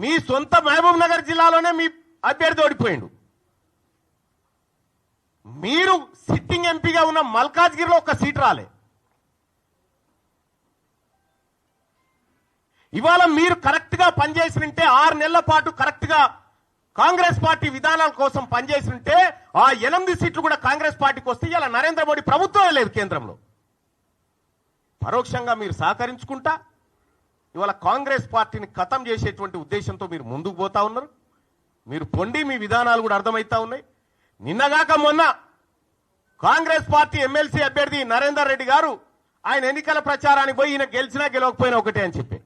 మీ సొంత మహబూబ్ నగర్ జిల్లాలోనే మీ అభ్యర్థి ఓడిపోయిండు. మీరు సిట్టింగ్ ఎంపీగా ఉన్న మల్కాజ్గిరిలో ఒక సీట్ రాలే. ఇవాళ మీరు కరెక్ట్గా పనిచేసినంటే ఆరు నెలల పాటు కరెక్ట్గా కాంగ్రెస్ పార్టీ విధానాల కోసం పనిచేసినంటే ఆ ఎనిమిది సీట్లు కూడా కాంగ్రెస్ పార్టీకి వస్తే ఇలా నరేంద్ర మోడీ ప్రభుత్వమే లేదు కేంద్రంలో. పరోక్షంగా మీరు సహకరించుకుంటా ఇవాళ కాంగ్రెస్ పార్టీని ఖతం చేసేటువంటి ఉద్దేశంతో మీరు ముందుకు పోతా ఉన్నారు. మీరు పొండి మీ విధానాలు కూడా అర్థమవుతా ఉన్నాయి. నిన్నగాక మొన్న కాంగ్రెస్ పార్టీ ఎమ్మెల్సీ అభ్యర్థి నరేందర్ రెడ్డి గారు ఆయన ఎన్నికల ప్రచారానికి పోయి ఈయన గెలిచినా గెలవకపోయినా ఒకటే అని చెప్పి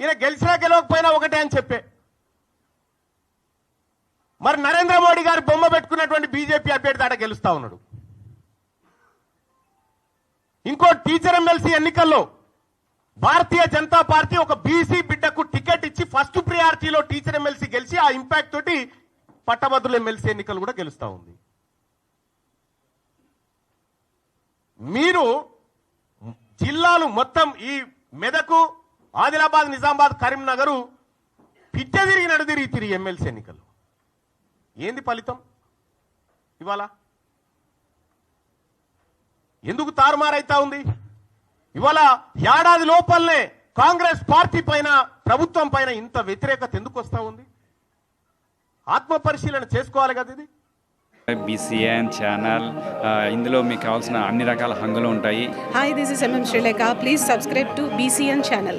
ఈయన గెలిచినా గెలవకపోయినా ఒకటే అని చెప్పే మరి నరేంద్ర మోడీ గారు బొమ్మ పెట్టుకున్నటువంటి బీజేపీ అభ్యర్థి ఆడ గెలుస్తా ఉన్నాడు. ఇంకో టీచర్ ఎమ్మెల్సీ ఎన్నికల్లో భారతీయ జనతా పార్టీ ఒక బీసీ బిడ్డకు టికెట్ ఇచ్చి ఫస్ట్ ప్రియారిటీలో టీచర్ ఎమ్మెల్సీ గెలిచి ఆ ఇంపాక్ట్ తోటి పట్టభద్రుల ఎమ్మెల్సీ ఎన్నికలు కూడా గెలుస్తా ఉంది. మీరు జిల్లాలు మొత్తం ఈ మెదకు ఆదిలాబాద్ నిజామాబాద్ కరీంనగర్ పిచ్చ తిరిగి నడు తిరిగి తిరిగి ఎమ్మెల్సీ ఎన్నికలు. ఏంది ఫలితం? ఇవాళ ఎందుకు తారుమారైతా ఉంది ఇవాళ ఏడాది లోపలనే కాంగ్రెస్ పార్టీ పైన ప్రభుత్వం పైన ఇంత వ్యతిరేకత ఎందుకు వస్తా ఉంది ఆత్మ పరిశీలన చేసుకోవాలి కదా ఇది బీసీఎన్ ఛానల్ ఇందులో మీకు కావాల్సిన అన్ని రకాల హంగులు ఉంటాయి Hi, this is MM Lanka. Please subscribe to BCN channel.